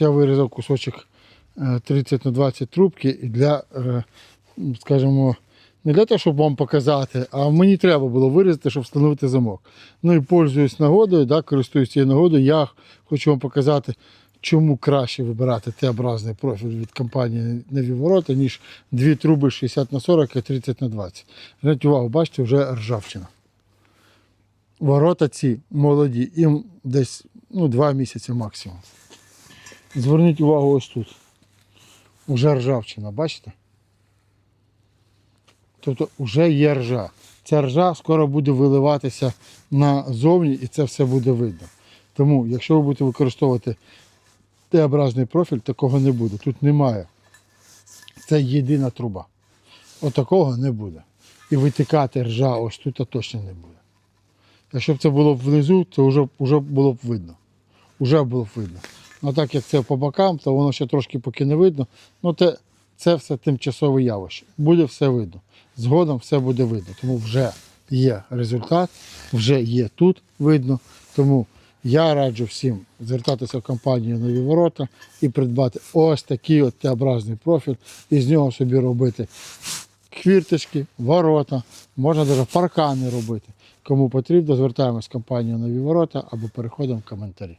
Я вирізав кусочок е, 30 на 20 трубки для, е, скажімо, не для того, щоб вам показати, а мені треба було вирізати, щоб встановити замок. Ну і пользуюсь нагодою, да, користуюсь цією нагодою, я хочу вам показати, чому краще вибирати Т-образний профіль від компанії Нові Ворота, ніж дві труби 60 на 40 і 30 на 20. Зверніть увагу, бачите, вже ржавчина. Ворота ці молоді, їм десь ну, 2 місяці максимум. Зверніть увагу ось тут. Уже ржавчина, бачите? Тобто вже є ржа. Ця ржа скоро буде виливатися назовні і це все буде видно. Тому, якщо ви будете використовувати Т-образний профіль, такого не буде. Тут немає. Це єдина труба. Отакого не буде. І витикати ржа ось тут точно не буде. Якщо б це було внизу, то вже, вже було б видно. Уже було б видно. Ну так як це по бокам, то воно ще трошки поки не видно. Ну те, це все тимчасове явище. Буде все видно. Згодом все буде видно. Тому вже є результат, вже є тут видно. Тому я раджу всім звертатися в компанію Нові Ворота і придбати ось такий от Т-образний профіль і з нього собі робити хвірточки, ворота, можна навіть паркани робити. Кому потрібно, звертаємось в компанію Нові Ворота або переходимо в коментарі.